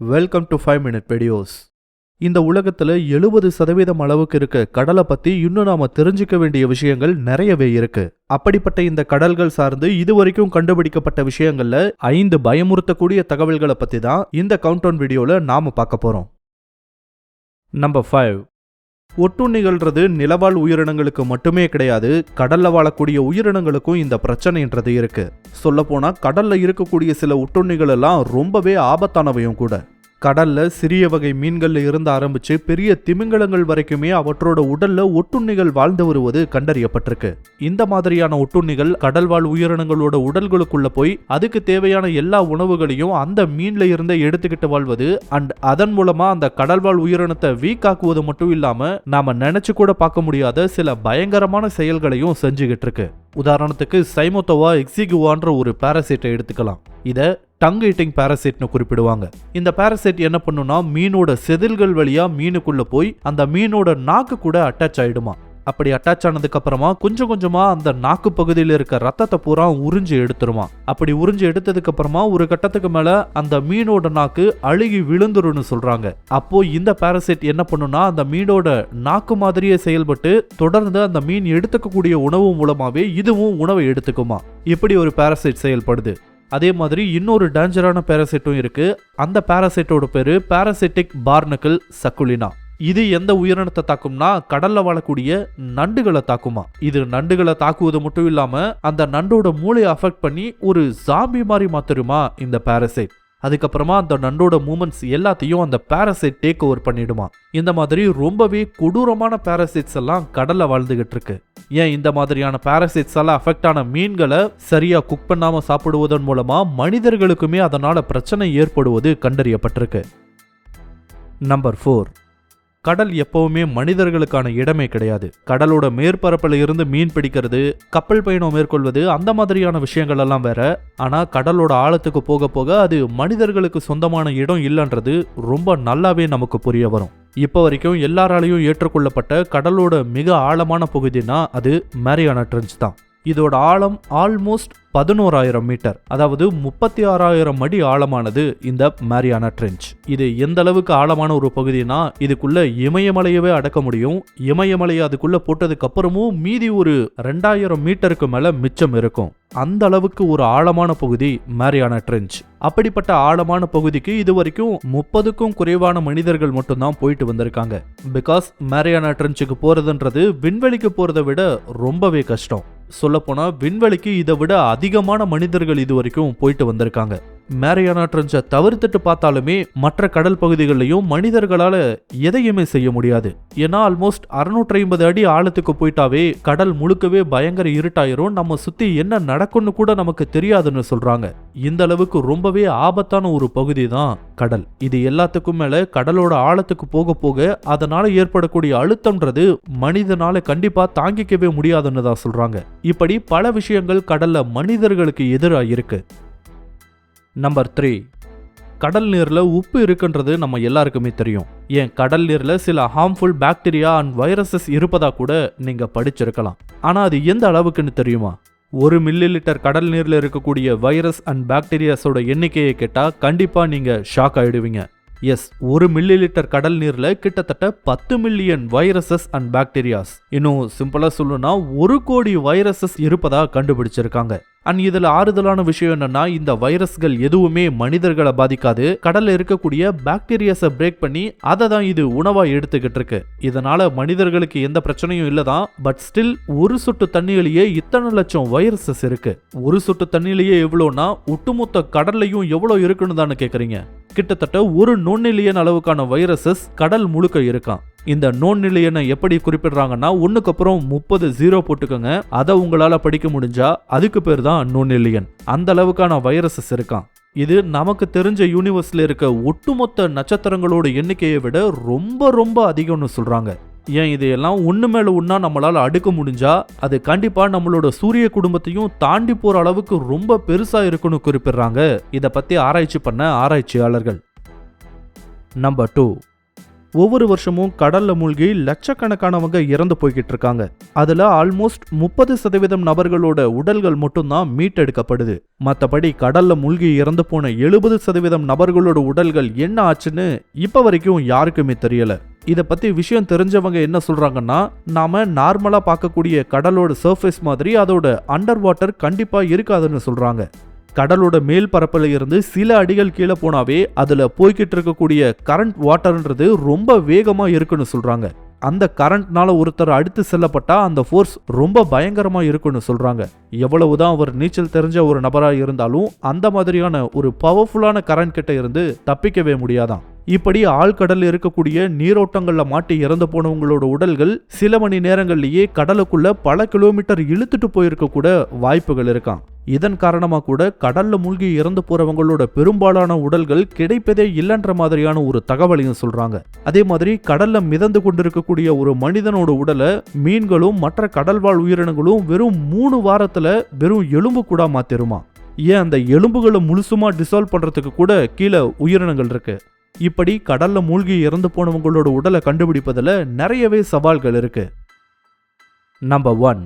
Welcome to five minute videos இந்த உலகத்தில் எழுபது சதவீதம் அளவுக்கு இருக்க கடலை பற்றி இன்னும் நாம் தெரிஞ்சுக்க வேண்டிய விஷயங்கள் நிறையவே இருக்கு. அப்படிப்பட்ட இந்த கடல்கள் சார்ந்து இதுவரைக்கும் கண்டுபிடிக்கப்பட்ட விஷயங்களில் ஐந்து பயமுறுத்தக்கூடிய தகவல்களை பற்றி தான் இந்த கவுண்டவுன் வீடியோவில் நாம் பார்க்க போகிறோம் நம்பர் ஃபைவ் ஒட்டுண்ணிகள்ன்றது நிலவாழ் உயிரினங்களுக்கு மட்டுமே கிடையாது கடல்ல வாழக்கூடிய உயிரினங்களுக்கும் இந்த பிரச்சனைன்றது இருக்கு. சொல்லப்போனா கடல்ல இருக்கக்கூடிய சில ஒட்டுண்ணிகள் எல்லாம் ரொம்பவே ஆபத்தானவையும் கூட. கடல்ல சிறிய வகை மீன்கள்ல இருந்து ஆரம்பிச்சு பெரிய திமிங்கலங்கள் வரைக்குமே அவற்றோட உடல்ல ஒட்டுண்ணிகள் வாழ்ந்து வருவது கண்டறியப்பட்டிருக்கு. இந்த மாதிரியான ஒட்டுண்ணிகள் கடல்வாழ் உயிரினங்களோட உடல்களுக்குள்ள போய் அதுக்கு தேவையான எல்லா உணவுகளையும் அந்த மீன்ல இருந்தே எடுத்துக்கிட்டு வாழ்வது அண்ட் அதன் மூலமா அந்த கடல்வாழ் உயிரினத்தை வீக் ஆக்குவது மட்டும் இல்லாம நாம நினைச்சு கூட பார்க்க முடியாத சில பயங்கரமான செயல்களையும் செஞ்சுகிட்டு இருக்கு. உதாரணத்துக்கு சைமோத்தோவா எக்ஸிகுவான்ற ஒரு பாரசைட்டை எடுத்துக்கலாம். இதை டங் ஈட்டிங் பேரசைட்னு குறிப்பிடுவாங்க. இந்த பேரசைட் என்ன பண்ணுனா மீனோட செதில்கள் வழியா மீனுக்குள்ள போய் அந்த மீனோட நாக்கு கூட அட்டாச் ஆயிடுமா? அப்படி அட்டாச் ஆனதுக்கு அப்புறமா கொஞ்சம் கொஞ்சமா அந்த நாக்கு பகுதியில் இருக்க ரத்தத்தை பூரா உறிஞ்சு எடுத்துருமா? அப்படி உறிஞ்சு எடுத்ததுக்கு அப்புறமா ஒரு கட்டத்துக்கு மேல அந்த மீனோட நாக்கு அழுகி விழுந்துருன்னு சொல்றாங்க. அப்போ இந்த பாராசைட் என்ன பண்ணுனா அந்த மீனோட நாக்கு மாதிரியே செயல்பட்டு தொடர்ந்து அந்த மீன் எடுத்துக்கக்கூடிய உணவு மூலமாவே இதுவும் உணவை எடுத்துக்குமா? இப்படி ஒரு பாராசைட் செயல்படுது. அதே மாதிரி இன்னொரு டேஞ்சரான பாராசைட்டும் இருக்குது அந்த பாராசைட்டோட பேரு பாராசைட்டிக் பார்னக்கிள் சக்குலினா இது எந்த உயிரினத்தை தாக்கும்னா கடல்ல வாழக்கூடிய நண்டுகளை தாக்குமா. இது நண்டுகளை தாக்குவது மட்டும் இல்லாம அந்த நண்டோட மூளையை அஃபெக்ட் பண்ணி ஒரு ஜாம்பி மாதிரி மாத்திருமா இந்த பாராசைட் அதுக்கப்புறமா அந்த நண்டோட மூமெண்ட்ஸ் எல்லாத்தையும் அந்த பேரசைட் டேக் ஓவர் பண்ணிடுமா. இந்த மாதிரி ரொம்பவே கொடூரமான பேரசைட்ஸ் எல்லாம் கடல்ல வாழ்ந்துகிட்டு இருக்கு. ஏன் இந்த மாதிரியான பாராசைட்ஸ் எல்லாம் அஃபெக்ட் ஆன மீன்களை சரியா குக் பண்ணாம சாப்பிடுவதன் மூலமா மனிதர்களுக்குமே அதனால பிரச்சனை ஏற்படுவது கண்டறியப்பட்டிருக்கு. நம்பர் ஃபோர் கடல் எப்பவுமே மனிதர்களுக்கான இடமே கிடையாது. கடலோட மேற்பரப்பில் இருந்து மீன் பிடிக்கிறது கப்பல் பயணம் மேற்கொள்வது அந்த மாதிரியான விஷயங்கள் எல்லாம் வேற. ஆனா கடலோட ஆழத்துக்கு போக போக அது மனிதர்களுக்கு சொந்தமான இடம் இல்லைன்றது ரொம்ப நல்லாவே நமக்கு புரிய வரும். இப்போ வரைக்கும் எல்லாராலையும் ஏற்றுக்கொள்ளப்பட்ட கடலோட மிக ஆழமான பகுதினா அது மேரியானா ட்ரெஞ்ச் தான். இதோட ஆழம் ஆல்மோஸ்ட் பதினோராயிரம் மீட்டர். அதாவது முப்பத்தி ஆறாயிரம் அடி ஆழமானது இந்த மேரியானா ட்ரெஞ்ச் இது எந்த அளவுக்கு ஆழமான ஒரு பகுதினா இதுக்குள்ள இமயமலையவே அடக்க முடியும். இமயமலையை அதுக்குள்ள போட்டதுக்கு அப்புறமும் மீதி ஒரு ரெண்டாயிரம் மீட்டருக்கு மேல மிச்சம் இருக்கும். அந்த அளவுக்கு ஒரு ஆழமான பகுதி மேரியானா ட்ரெஞ்ச் அப்படிப்பட்ட ஆழமான பகுதிக்கு இது வரைக்கும் முப்பதுக்கும் குறைவான மனிதர்கள் மட்டும்தான் போயிட்டு வந்திருக்காங்க. பிகாஸ் மேரியானா ட்ரெஞ்சுக்கு போறதுன்றது விண்வெளிக்கு போறதை விட ரொம்பவே கஷ்டம். சொல்லப்போனால் விண்வெளிக்கு இதை விட அதிகமான மனிதர்கள் இது வரைக்கும் போயிட்டு வந்திருக்காங்க. மேரியானா ட்ரெஞ்சை தவிர்த்துட்டு பார்த்தாலுமே மற்ற கடல் பகுதிகளிலையும் மனிதர்களால எதையுமே செய்ய முடியாது. ஏன்னா ஆல்மோஸ்ட் அறுநூற்றி ஐம்பது அடி ஆழத்துக்கு போயிட்டாவே கடல் முழுக்கவே பயங்கர இருட்டாயிரும். நம்ம சுத்தி என்ன நடக்கும்னு கூட நமக்கு தெரியாதுன்னு சொல்றாங்க. இந்த அளவுக்கு ரொம்பவே ஆபத்தான ஒரு பகுதி தான் கடல். இது எல்லாத்துக்கும் மேல கடலோட ஆழத்துக்கு போக போக அதனால ஏற்படக்கூடிய அழுத்தம்ன்றது மனிதனால கண்டிப்பா தாங்கிக்கவே முடியாதுன்னு தான் சொல்றாங்க. இப்படி பல விஷயங்கள் கடல்ல மனிதர்களுக்கு எதிராக இருக்கு. நம்பர் த்ரீ கடல் நீரில் உப்பு இருக்குன்றது நம்ம எல்லாருக்குமே தெரியும். ஏன்? கடல் நீரில் சில ஹார்ம்ஃபுல் பாக்டீரியா அண்ட் வைரஸஸ் இருப்பதா கூட நீங்கள் படிச்சிருக்கலாம். ஆனால் அது எந்த அளவுக்குன்னு தெரியுமா? ஒரு மில்லி லிட்டர் கடல் நீரில் இருக்கக்கூடிய வைரஸ் அண்ட் பாக்டீரியாஸோட எண்ணிக்கையை கேட்டால் கண்டிப்பாக நீங்கள் ஷாக் ஆகிடுவீங்க எஸ் ஒரு மில்லி லிட்டர் கடல் நீரில் கிட்டத்தட்ட பத்து மில்லியன் வைரஸஸ் அண்ட் பாக்டீரியாஸ் இன்னும் சிம்பிளாக சொல்லணும்னா ஒரு கோடி வைரஸஸ் இருப்பதாக கண்டுபிடிச்சிருக்காங்க. அண்ட் இதில் ஆறுதலான விஷயம் என்னன்னா இந்த வைரஸ்கள் எதுவுமே மனிதர்களை பாதிக்காது. கடலில் இருக்கக்கூடிய பாக்டீரியாஸை பிரேக் பண்ணி அதை தான் இது உணவாக எடுத்துக்கிட்டு இருக்கு. இதனால மனிதர்களுக்கு எந்த பிரச்சனையும் இல்லதான் பட் ஸ்டில் ஒரு சொட்டு தண்ணியிலேயே இத்தனை லட்சம் வைரஸஸ் இருக்கு. ஒரு சொட்டு தண்ணியிலேயே எவ்வளோனா ஒட்டுமொத்த கடல்லையும் எவ்வளோ இருக்குன்னு தானே கேட்குறீங்க கிட்டத்தட்ட ஒரு நுண்ணிலியன் அளவுக்கான வைரஸஸ் கடல் முழுக்க இருக்கான் இந்த நோன்நிலையனை எப்படி குறிப்பிடுறாங்கன்னா ஒன்றுக்கு அப்புறம் முப்பது ஜீரோ போட்டுக்கோங்க. அதை உங்களால் படிக்க முடிஞ்சா அதுக்கு பேர் தான் நோன்நிலையன் அந்த அளவுக்கான வைரஸஸ் இருக்கான் இது நமக்கு தெரிஞ்ச யூனிவர்ஸில் இருக்க ஒட்டுமொத்த நட்சத்திரங்களோட எண்ணிக்கையை விட ரொம்ப ரொம்ப அதிகம்னு சொல்கிறாங்க ஏன் இதையெல்லாம் ஒன்று மேலே ஒன்றா நம்மளால் அடுக்க முடிஞ்சா அது கண்டிப்பாக நம்மளோட சூரிய குடும்பத்தையும் தாண்டி போகிற அளவுக்கு ரொம்ப பெருசாக இருக்குன்னு குறிப்பிடுறாங்க. இதை பற்றி ஆராய்ச்சி பண்ண ஆராய்ச்சியாளர்கள். நம்பர் டூ ஒவ்வொரு வருஷமும் கடல்ல மூழ்கி லட்சக்கணக்கானவங்க இறந்து போய்கிட்டு இருக்காங்க. அதுல ஆல்மோஸ்ட் முப்பது சதவீதம் நபர்களோட உடல்கள் மட்டும்தான் மீட்டெடுக்கப்படுது. மற்றபடி கடல்ல மூழ்கி இறந்து போன எழுபது சதவீதம் நபர்களோட உடல்கள் என்ன ஆச்சுன்னு இப்ப வரைக்கும் யாருக்குமே தெரியல. இதை பற்றி விஷயம் தெரிஞ்சவங்க என்ன சொல்கிறாங்கன்னா நாம் நார்மலாக பார்க்கக்கூடிய கடலோட சர்ஃபேஸ் மாதிரி அதோட அண்டர் வாட்டர் கண்டிப்பாக இருக்காதுன்னு சொல்கிறாங்க கடலோட மேல் பரப்பில் இருந்து சில அடிகள் கீழே போனாவே அதில் போய்கிட்டு இருக்கக்கூடிய கரண்ட் வாட்டர்ன்றது ரொம்ப வேகமாக இருக்குன்னு சொல்கிறாங்க அந்த கரண்ட்னால ஒருத்தர் அடுத்து செல்லப்பட்டா அந்த ஃபோர்ஸ் ரொம்ப பயங்கரமா இருக்குன்னு சொல்றாங்க. எவ்வளவுதான் அவர் நீச்சல் தெரிஞ்ச ஒரு நபராக இருந்தாலும் அந்த மாதிரியான ஒரு பவர்ஃபுல்லான கரண்ட் கிட்ட இருந்து தப்பிக்கவே முடியாதாம் இப்படி ஆழ்கடலில் இருக்கக்கூடிய நீரோட்டங்களில் மாட்டி இறந்து போனவங்களோட உடல்கள் சில மணி நேரங்கள்லேயே கடலுக்குள்ள பல கிலோமீட்டர் இழுத்துட்டு போயிருக்க கூட வாய்ப்புகள் இருக்கான் இதன் காரணமாக கூட கடல்ல மூழ்கி இறந்து போறவங்களோட பெரும்பாலான உடல்கள் கிடைப்பதே இல்லைன்ற மாதிரியான ஒரு தகவலையும் சொல்றாங்க. அதே மாதிரி கடல்ல மிதந்து கொண்டிருக்கக்கூடிய ஒரு மனிதனோட உடலை மீன்களும் மற்ற கடல்வாழ் உயிரினங்களும் வெறும் மூணு வாரத்துல வெறும் எலும்பு கூட மாத்திருமா? ஏன் அந்த எலும்புகளை முழுசுமா டிசால்வ் பண்றதுக்கு கூட கீழே உயிரினங்கள் இருக்கு. இப்படி கடல்ல மூழ்கி இறந்து போனவங்களோட உடலை கண்டுபிடிப்பதில் நிறையவே சவால்கள் இருக்கு. நம்பர் ஒன்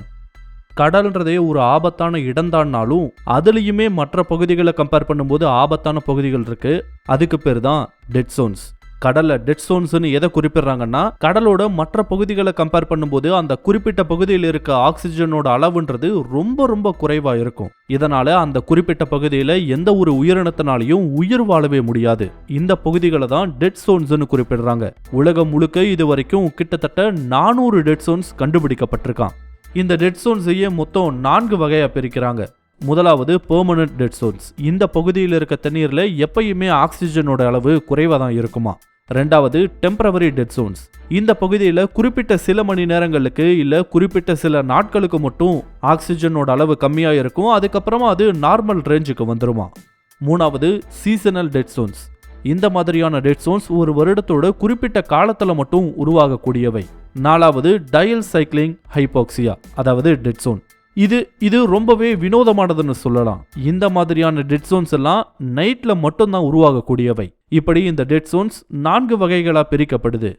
கடல்ன்றதே ஒரு ஆபத்தான இடம்தான்னாலும் அதுலேயுமே மற்ற பகுதிகளை கம்பேர் பண்ணும்போது ஆபத்தான பகுதிகள் இருக்கு. அதுக்கு பேர் தான் டெட் சோன்ஸ் கடலை டெட் சோன்ஸ்னு எதை குறிப்பிடுறாங்கன்னா கடலோட மற்ற பகுதிகளை கம்பேர் பண்ணும்போது அந்த குறிப்பிட்ட பகுதியில் இருக்க ஆக்சிஜனோட அளவுன்றது ரொம்ப ரொம்ப குறைவா இருக்கும். இதனால அந்த குறிப்பிட்ட பகுதியில எந்த ஒரு உயிரினத்தினாலையும் உயிர் வாழவே முடியாது. இந்த பகுதிகளை தான் டெட் சோன்ஸ்னு குறிப்பிடுறாங்க. உலகம் முழுக்க இது வரைக்கும் கிட்டத்தட்ட நானூறு டெட் சோன்ஸ் கண்டுபிடிக்கப்பட்டிருக்கான். இந்த டெட் சோன்ஸையே மொத்தம் நான்கு வகையா பிரிக்கிறாங்க. முதலாவது பெர்மனன்ட் டெட் சோன்ஸ் இந்த பகுதியில் இருக்க தண்ணீரில் எப்பயுமே ஆக்சிஜனோட அளவு குறைவாக தான் இருக்குமா? ரெண்டாவது டெம்பரவரி டெட் சோன்ஸ் இந்த பகுதியில் குறிப்பிட்ட சில மணி நேரங்களுக்கு இல்லை குறிப்பிட்ட சில நாட்களுக்கு மட்டும் ஆக்சிஜனோட அளவு கம்மியாக இருக்கும். அதுக்கப்புறமா அது நார்மல் ரேஞ்சுக்கு வந்துருமா? மூணாவது சீசனல் டெட் சோன்ஸ் இந்த மாதிரியான டெட் சோன்ஸ் ஒரு வருடத்தோட குறிப்பிட்ட காலத்தில் மட்டும் உருவாகக்கூடியவை. நாலாவது டயல் சைக்ளிங் ஹைபாக்சியா அதாவது டெட் சோன் இது இது ரொம்பவே வினோதமானதுன்னு சொல்லலாம். இந்த மாதிரியான டெட் சோன்ஸ் எல்லாம் நைட்ல மட்டும்தான் உருவாகக்கூடியவை. இப்படி இந்த டெட் சோன்ஸ் நான்கு வகைகளா பிரிக்கப்படுது.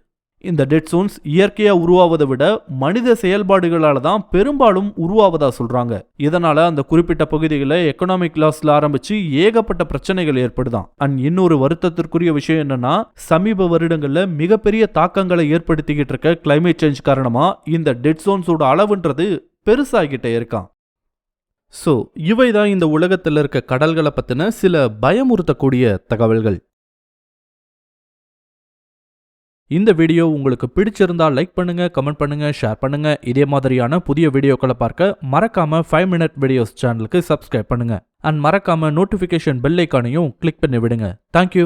இந்த டெட் சோன்ஸ் இயற்கையாக உருவாவதை விட மனித செயல்பாடுகளால தான் பெரும்பாலும் உருவாவதா சொல்றாங்க. இதனால அந்த குறிப்பிட்ட பகுதிகளில் எக்கனாமிக் லாஸ்ல ஆரம்பிச்சு ஏகப்பட்ட பிரச்சனைகள் ஏற்படுதான். அண்ட் இன்னொரு வருத்தத்திற்குரிய விஷயம் என்னன்னா சமீப வருடங்கள்ல மிகப்பெரிய தாக்கங்களை ஏற்படுத்திக்கிட்டு இருக்க கிளைமேட் சேஞ்ச் காரணமா இந்த டெட் சோன்ஸோட அளவுன்றது பெருசாகிட்டே இருக்கான். ஸோ இவை தான் இந்த உலகத்தில் இருக்க கடல்களை பற்றின சில பயமுறுத்தக்கூடிய தகவல்கள். இந்த வீடியோ உங்களுக்கு பிடிச்சிருந்தா லைக் பண்ணுங்க கமெண்ட் பண்ணுங்க ஷேர் பண்ணுங்க. இதே மாதிரியான புதிய வீடியோக்களை பார்க்க மறக்காம ஃபைவ் மினிட் வீடியோஸ் சேனலுக்கு சப்ஸ்கிரைப் பண்ணுங்க. அண்ட் மறக்காம நோட்டிஃபிகேஷன் பெல் ஐக்கானையும் கிளிக் பண்ணி விடுங்க. Thank you